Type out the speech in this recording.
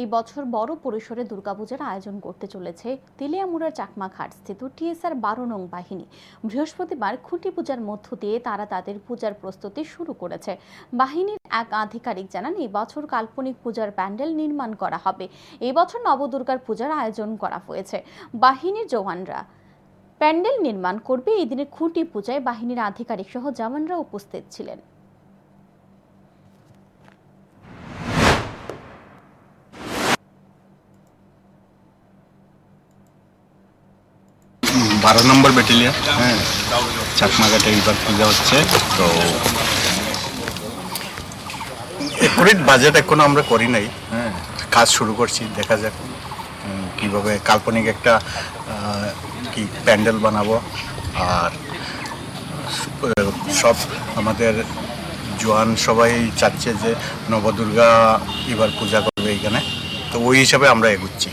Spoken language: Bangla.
এই বছর বড় পরিসরে দুর্গাপূজার আয়োজন করতে চলেছে তেলিয়ামুড়ার চাকমাঘাট স্থিত টিএসআর বারো নং বাহিনী। বৃহস্পতিবার খুঁটি পূজার মধ্য দিয়ে তারা তাদের পূজার প্রস্তুতি শুরু করেছে। বাহিনীর এক আধিকারিক জানান, এই বছর কাল্পনিক পূজার প্যান্ডেল নির্মাণ করা হবে। এই বছর নবদুর্গার পূজার আয়োজন করা হয়েছে। বাহিনীর জওয়ানরা প্যান্ডেল নির্মাণ করবে। এই দিনে খুঁটি পূজায় বাহিনীর আধিকারিক সহ জওয়ানরা উপস্থিত ছিলেন। বারো নম্বর ব্যাটালিয়ন হ্যাঁ। চাকমাঘাটে এইবার পূজা হচ্ছে তো একুরেট বাজেট এখনও আমরা করি নাই। হ্যাঁ। কাজ শুরু করছি দেখা যাক কীভাবে কাল্পনিক একটা কি প্যান্ডেল বানাবো। আর সব আমাদের জোয়ান সবাই চাচ্ছে যে নবদুর্গা এবার পূজা করবে এখানে তো ওই হিসাবে আমরা এগুচ্ছি।